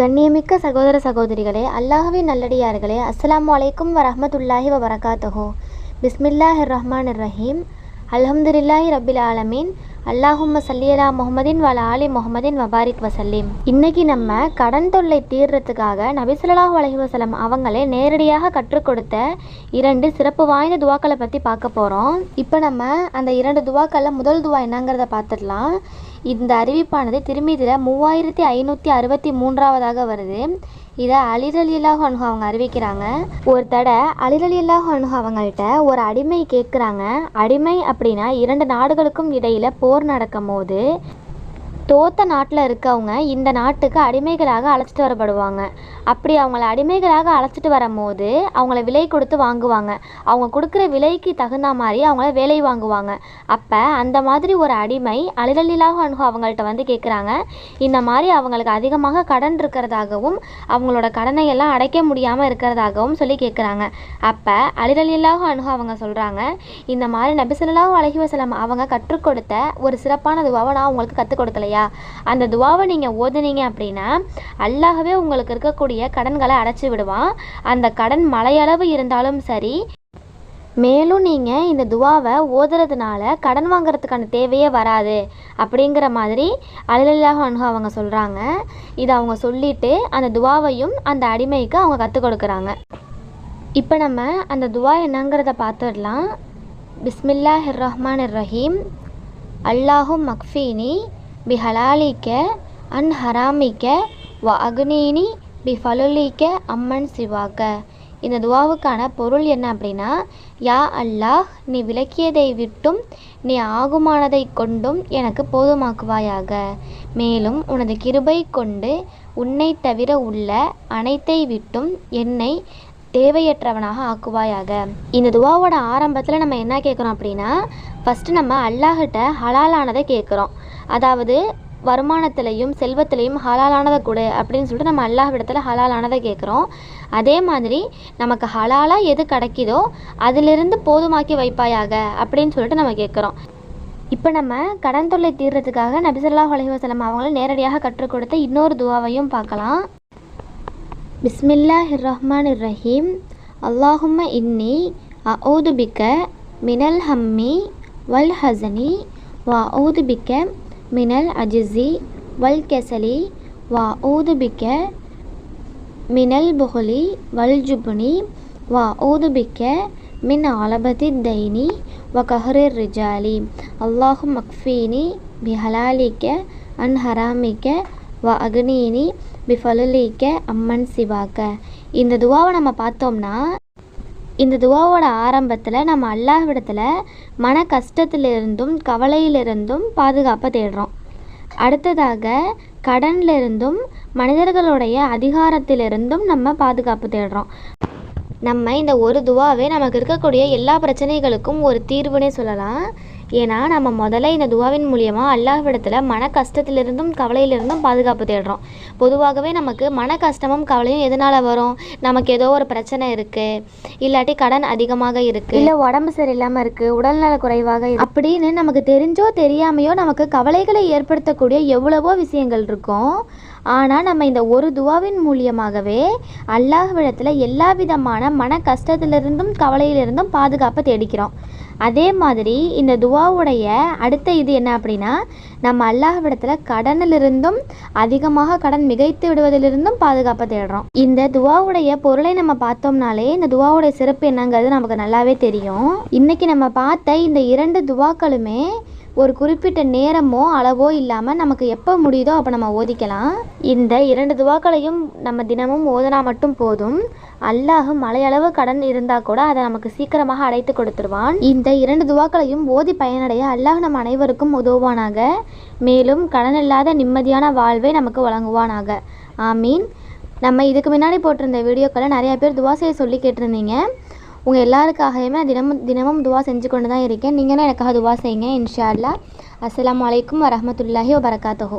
கண்ணியமிக்க சகோதர சகோதரிகளே அல்லாஹுவின் நல்லடியார்களே அஸ்ஸலாமு அலைக்கும் வரமத்துல்லாஹி வபரகாத்தஹோ. பிஸ்மில்லாஹிர் ரஹ்மான் ரஹீம் அல்ஹம்துலில்லாஹி ரபில் ஆலமீன். அல்லாஹும்ம சல்லியலா முகமதின் வல ஆலி முகமதின் வபாரிக் வசல்லிம். இன்னைக்கு நம்ம கடன் தொல்லை தீர்றதுக்காக நபி ஸல்லல்லாஹு அவங்களே நேரடியாக கற்றுக் கொடுத்த இரண்டு சிறப்பு வாய்ந்த துவாக்களை பற்றி பார்க்க போகிறோம் இப்போ நம்ம அந்த இரண்டு துவாக்களில் முதல் துவா என்னங்கிறத பார்த்துடலாம். இந்த அறிவிப்பானது திருமீதியில் மூவாயிரத்தி ஐநூற்றி அறுபத்தி மூன்றாவதாக வருது. இதை அலிரலியல்லாஹு அன்ஹு அவங்க அறிவிக்கிறாங்க. ஒரு தடவை அலிரலியல்லாஹு அன்ஹு அவங்கள்ட்ட ஒரு அடிமை கேட்குறாங்க அடிமை அப்படின்னா இரண்டு நாடுகளுக்கும் இடையில் போர் நடக்கும் போது தோத்த நாட்டில் இருக்கவங்க இந்த நாட்டுக்கு அடிமைகளாக அழைச்சிட்டு வரப்படுவாங்க. அப்படி அவங்கள அடிமைகளாக அழைச்சிட்டு வரும்போது அவங்கள விலை கொடுத்து வாங்குவாங்க. அவங்க கொடுக்குற விலைக்கு தகுந்த மாதிரி அவங்கள வேலை வாங்குவாங்க. அப்போ அந்த மாதிரி ஒரு அடிமை அலிரலிலாக அணுகு அவங்கள்ட்ட வந்து கேட்குறாங்க இந்த மாதிரி அவங்களுக்கு அதிகமாக கடன் இருக்கிறதாகவும் அவங்களோட கடனை எல்லாம் அடைக்க முடியாமல் இருக்கிறதாகவும் சொல்லி கேட்குறாங்க அப்போ அலிரலிலாக அணுகு அவங்க சொல்கிறாங்க இந்த மாதிரி நபிசல்லாஹு அலஹி வசலம் அவங்க கற்றுக் கொடுத்த ஒரு சிறப்பான துவாவை நான் உங்களுக்கு கற்றுக் கொடுக்கலையா? அந்த துவாவை நீங்கள் ஓதுனீங்க அப்படின்னா அல்லாகவே உங்களுக்கு இருக்கக்கூடிய கடன்களை அடைச்சி விடுவான். அந்த கடன் மலையளவு இருந்தாலும் சரி மேலும் நீங்கள் இந்த துவாவை ஓதுறதுனால கடன் வாங்குறதுக்கான தேவையே வராது அப்படிங்கிற மாதிரி அலிலாக அணுகு அவங்க சொல்கிறாங்க இதை அவங்க சொல்லிட்டு அந்த துவாவையும் அந்த அடிமைக்கு அவங்க கற்றுக் கொடுக்குறாங்க. இப்போ நம்ம அந்த துவா என்னங்கிறத பார்த்துடலாம். பிஸ்மில்லா ஹிர் ரஹ்மான் ரஹீம் அல்லாஹும் மக்ஃபீனி. பி ஹலாலிக்க அன் ஹராமிக்க வ அக்னீனி. பி ஃபலுலிக்க அம்மன் சிவாக்க. இந்த துவாவுக்கான பொருள் என்ன அப்படின்னா யா அல்லாஹ் நீ விளக்கியதை விட்டும் நீ ஆகுமானதை கொண்டும் எனக்கு போதுமாக்குவாயாக. மேலும் உனது கிருபை கொண்டு உன்னை தவிர உள்ள அனைத்தை விட்டும் என்னை தேவையற்றவனாக ஆக்குவாயாக. இந்த துவாவோட ஆரம்பத்தில் நம்ம என்ன கேட்குறோம் அப்படின்னா ஃபஸ்ட்டு நம்ம அல்லாஹிட்ட ஹலாலானதை கேட்குறோம் அதாவது வருமானத்திலையும் செல்வத்திலையும் ஹலாலானதை கொடு அப்படின்னு சொல்லிட்டு நம்ம அல்லாஹ்விடத்தில் ஹலாலானதை கேட்குறோம் அதே மாதிரி நமக்கு ஹலாலாக எது கிடைக்குதோ அதிலிருந்து போதுமாக்கி வைப்பாயாக அப்படின்னு சொல்லிட்டு நம்ம கேட்குறோம் இப்போ நம்ம கடன் தொல்லை தீர்றதுக்காக நபிசல்லாஹ் அலைஹி வஸல்லம் அவங்கள நேரடியாக கற்றுக் கொடுத்த இன்னொரு துவாவையும் பார்க்கலாம். பிஸ்மில்லாஹிர் ரஹ்மானிர் ரஹீம். அல்லாஹும்ம இன்னி அவுது பிக்க மினல் ஹம்மி வல் ஹசனி வா ஊதுபிக்க மினல் அஜிசி வல் கெசலி வா ஊதுபிக்க மினல் புகலி வல் ஜுபுனி வா ஊதுபிக்க மின் ஆலபதி தைனி வ கஹரிர் ரிஜாலி. அல்லாஹு மக்ஃபீனி பிஹலாலிக்க அன் ஹராமிக்க வ அக்னீனி பிஃபலுலிக்க அம்மன் சிவாக்க. இந்த துவாவை நம்ம பார்த்தோம்னா இந்த துவாவோட ஆரம்பத்தில் நம்ம அல்லாஹ்விடத்தில் மன கஷ்டத்திலிருந்தும் கவலையிலிருந்தும் பாதுகாப்பை தேடுறோம். அடுத்ததாக கடன்லிருந்தும் மனிதர்களுடைய அதிகாரத்திலிருந்தும் நம்ம பாதுகாப்பு தேடுறோம். நம்ம இந்த ஒரு துவாவே நமக்கு இருக்கக்கூடிய எல்லா பிரச்சனைகளுக்கும் ஒரு தீர்வுனே சொல்லலாம். ஏன்னா நம்ம முதல்ல இந்த துவாவின் மூலியமாக அல்லாஹ்விடத்தில் மன கஷ்டத்திலிருந்தும் கவலையிலிருந்தும் பாதுகாப்பு தேடுறோம். பொதுவாகவே நமக்கு மன கஷ்டமும் கவலையும் எதனால் வரும்? நமக்கு ஏதோ ஒரு பிரச்சனை இருக்குது இல்லாட்டி கடன் அதிகமாக இருக்குது இல்லை உடம்பு சரியில்லாமல் இருக்குது உடல்நல குறைவாக இருக்கு. அப்படின்னு நமக்கு தெரிஞ்சோ தெரியாமையோ நமக்கு கவலைகளை ஏற்படுத்தக்கூடிய எவ்வளவோ விஷயங்கள் இருக்கும். ஆனால் நம்ம இந்த ஒரு துவாவின் மூலியமாகவே அல்லாஹ்விடத்தில் எல்லா விதமான மன கஷ்டத்திலிருந்தும் கவலையிலிருந்தும் பாதுகாப்பை தேடிக்கிறோம். அதே மாதிரி இந்த துவாவுடைய அடுத்த இது என்ன அப்படின்னா நம்ம அல்லாஹ்விடத்தில் கடனிலிருந்தும் அதிகமாக கடன் மிகைத்து விடுவதிலிருந்தும் பாதுகாப்பை தேடுறோம். இந்த துவாவுடைய பொருளை நம்ம பார்த்தோம்னாலே இந்த துவாவுடைய சிறப்பு என்னங்கிறது நமக்கு நல்லாவே தெரியும். இன்னைக்கு நம்ம பார்த்த இந்த இரண்டு துவாக்களுமே ஒரு குறிப்பிட்ட நேரமோ அளவோ இல்லாமல் நமக்கு எப்போ முடியுதோ அப்போ நம்ம ஓதிக்கலாம். இந்த இரண்டு துவாக்களையும் நம்ம தினமும் ஓதனா மட்டும் போதும். அல்லாஹ் மலையளவு கடன் இருந்தால் கூட அதை நமக்கு சீக்கிரமாக அடைத்து கொடுத்துருவான். இந்த இரண்டு துவாக்களையும் ஓதி பயனடைய அல்லாஹ் நம் அனைவருக்கும் உதவுவானாக. மேலும் கடன் இல்லாத நிம்மதியான வாழ்வை நமக்கு வழங்குவானாக. ஆமீன். நம்ம இதுக்கு முன்னாடி போட்டிருந்த வீடியோக்களை நிறையா பேர் துவாசையை சொல்லி கேட்டிருந்தீங்க. உங்கள் எல்லாருக்காகவுமே தினமும் தினமும் துவா செஞ்சு கொண்டு தான் இருக்கேன். நீங்களும் எனக்காக துவா செய்யுங்க. இன்ஷா அல்லா அஸ்லாம் வலைக்கம் வரமத்துல்லாஹி வபரகாத்துஹு.